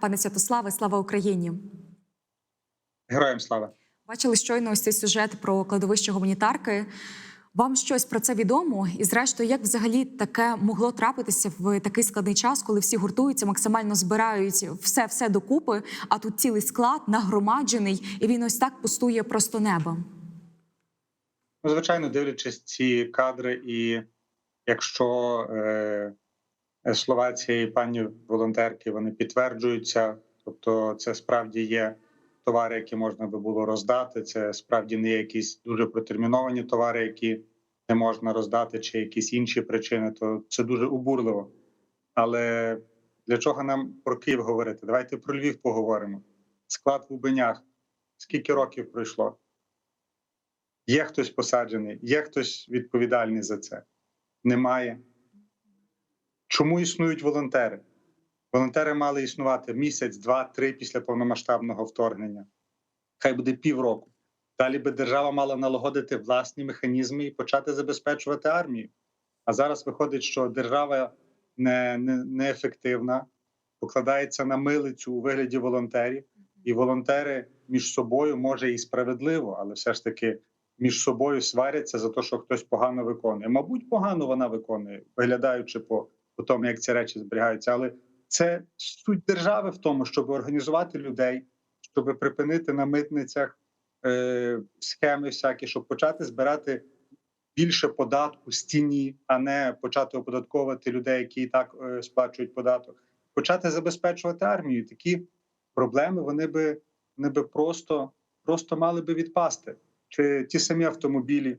Пане Святославе, слава Україні! Героям слава. Бачили щойно ось цей сюжет про кладовище гуманітарки. Вам щось про це відомо? І зрештою, як взагалі таке могло трапитися в такий складний час, коли всі гуртуються, максимально збирають все все докупи, а тут цілий склад нагромаджений, і він ось так пустує просто небо. Ну, звичайно, дивлячись ці кадри, і якщо е, слова цієї пані волонтерки вони підтверджуються, тобто це справді є товари, які можна би було роздати. Це справді не якісь дуже протерміновані товари, які не можна роздати, чи якісь інші причини, то це дуже обурливо. Але для чого нам про Київ говорити? Давайте про Львів поговоримо. Склад в Убинях. Скільки років пройшло? Є хтось посаджений, є хтось відповідальний за це? Немає. Чому існують волонтери? Волонтери мали існувати місяць, два, три після повномасштабного вторгнення. Хай буде півроку. Далі би держава мала налагодити власні механізми і почати забезпечувати армію. А зараз виходить, що держава не, не, неефективна, покладається на милицю у вигляді волонтерів, і волонтери між собою може і справедливо, але все ж таки між собою сваряться за те, що хтось погано виконує. Мабуть, погано вона виконує, виглядаючи по, по тому, як ці речі зберігаються. Але це суть держави в тому, щоб організувати людей, щоб припинити на митницях е, схеми, всякі, щоб почати збирати більше податку з тіні, а не почати оподатковувати людей, які і так е, сплачують податок, почати забезпечувати армію. Такі проблеми вони би вони би просто, просто мали би відпасти. Чи ті самі автомобілі?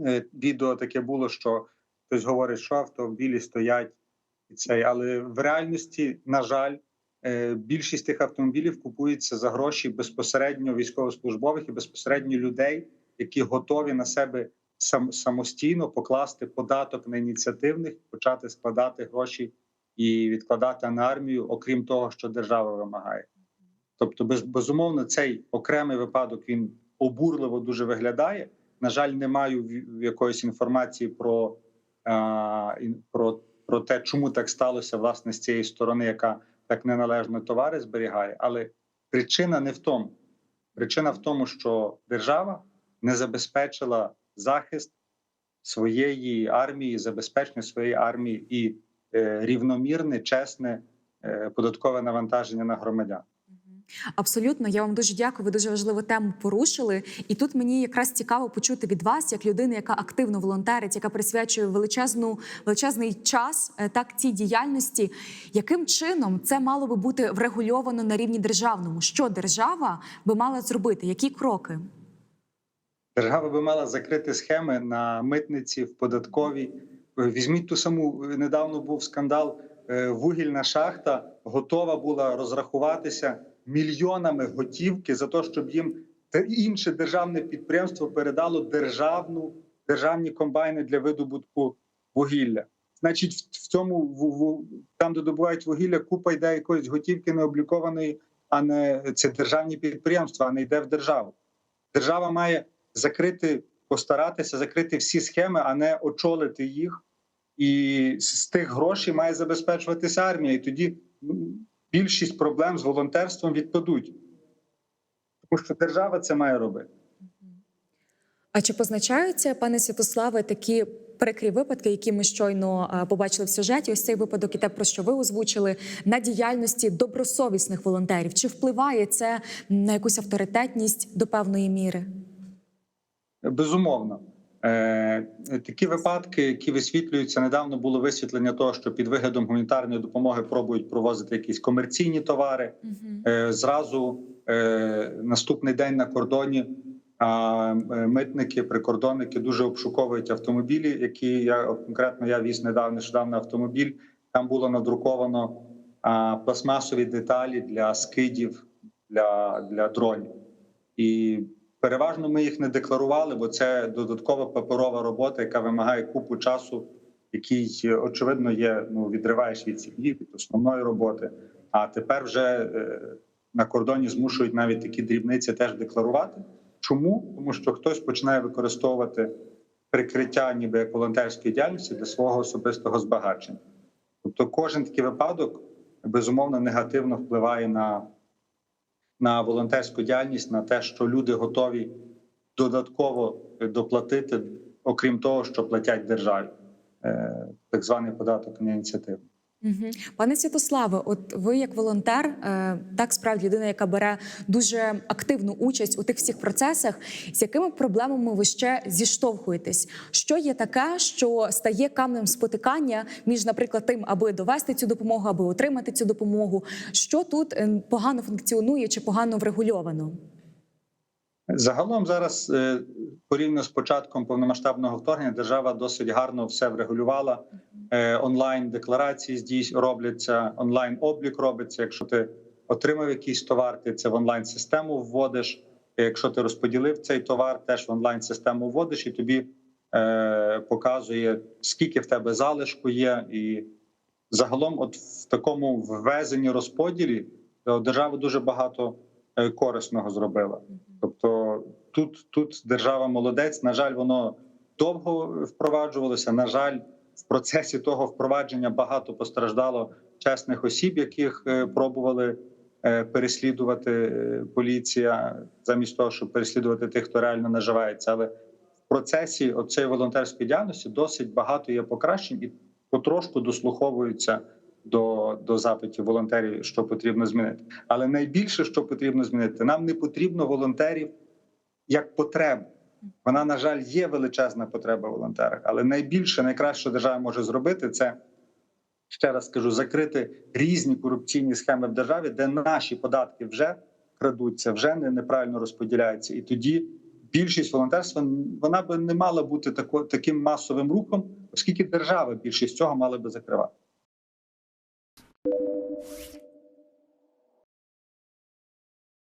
Е, Відео таке було, що хтось говорить, що автомобілі стоять цей, але в реальності, на жаль, е, більшість тих автомобілів купується за гроші безпосередньо військовослужбових і безпосередньо людей, які готові на себе сам самостійно покласти податок на ініціативних, почати складати гроші і відкладати на армію, окрім того, що держава вимагає. Тобто, без, безумовно, цей окремий випадок він обурливо дуже виглядає. На жаль, не маю якоїсь інформації про, про, про те, чому так сталося власне з цієї сторони, яка так неналежно товари зберігає. Але причина не в тому. Причина в тому, що держава не забезпечила захист своєї армії, забезпечення своєї армії і е, рівномірне, чесне е, податкове навантаження на громадян. Абсолютно, я вам дуже дякую. Ви дуже важливу тему порушили. І тут мені якраз цікаво почути від вас, як людини, яка активно волонтерить, яка присвячує величезну величезний час е, так цій діяльності. Яким чином це мало би бути врегульовано на рівні державному? Що держава би мала зробити? Які кроки? Держава би мала закрити схеми на митниці, в податковій. Е, Візьміть ту саму е, недавно був скандал. Вугільна шахта готова була розрахуватися мільйонами готівки за те, щоб їм інше державне підприємство передало державну державні комбайни для видобутку вугілля. Значить, в цьому в, там, де добувають вугілля, купа йде якоїсь готівки необлікованої, а не це державні підприємства, а не йде в державу. Держава має закрити, постаратися закрити всі схеми, а не очолити їх. І з тих грошей має забезпечуватися армія. І тоді більшість проблем з волонтерством відпадуть. Тому що держава це має робити. А чи позначаються, пане Святославе, такі прикрі випадки, які ми щойно е, побачили в сюжеті? Ось цей випадок і те, про що ви озвучили, на діяльності добросовісних волонтерів? Чи впливає це на якусь авторитетність до певної міри? Безумовно. Е, такі випадки, які висвітлюються, недавно було висвітлення того, що під виглядом гуманітарної допомоги пробують провозити якісь комерційні товари. Е, зразу е, наступний день на кордоні митники, прикордонники дуже обшуковують автомобілі, які я конкретно я віз недавно нещодавно автомобіль. Там було надруковано пластмасові деталі для скидів для, для дронів. І переважно ми їх не декларували, бо це додаткова паперова робота, яка вимагає купу часу, який очевидно є. Ну відриваєш від сім'ї, від основної роботи. А тепер вже е, на кордоні змушують навіть такі дрібниці теж декларувати. Чому? Тому що хтось починає використовувати прикриття, ніби як волонтерської діяльності для свого особистого збагачення. Тобто, кожен такий випадок безумовно негативно впливає на, на волонтерську діяльність, на те, що люди готові додатково доплатити, окрім того, що платять державі, Е, так званий податок на ініціативу. Пане Святославе, от ви як волонтер, е, так справді людина, яка бере дуже активну участь у тих всіх процесах, з якими проблемами ви ще зіштовхуєтесь? Що є таке, що стає камнем спотикання між, наприклад, тим, аби довести цю допомогу, аби отримати цю допомогу? Що тут е, погано функціонує чи погано врегульовано? Загалом зараз е, порівняно з початком повномасштабного вторгнення держава досить гарно все врегулювала. Е, Онлайн декларації здійс робляться, онлайн облік робиться. Якщо ти отримав якийсь товар, ти це в онлайн систему вводиш. Якщо ти розподілив цей товар, теж в онлайн систему вводиш, і тобі е, показує скільки в тебе залишку є. І загалом, от в такому ввезенні розподілі е, держава дуже багато корисного зробила. Тобто тут, тут держава молодець. На жаль, воно довго впроваджувалося. На жаль, в процесі того впровадження багато постраждало чесних осіб, яких е, пробували е, переслідувати е, поліція, замість того, щоб переслідувати тих, хто реально наживається. Але в процесі цієї волонтерської діяльності досить багато є покращень і потрошку дослуховуються до, до запитів волонтерів, що потрібно змінити. Але найбільше, що потрібно змінити, нам не потрібно волонтерів як потребу. Вона, на жаль, є величезна потреба в волонтерах, але найбільше, найкраще, держава може зробити, це ще раз скажу, закрити різні корупційні схеми в державі, де наші податки вже крадуться, вже не- неправильно розподіляються. І тоді більшість волонтерства вона би не мала бути тако, таким масовим рухом, оскільки держава більшість цього мала би закривати.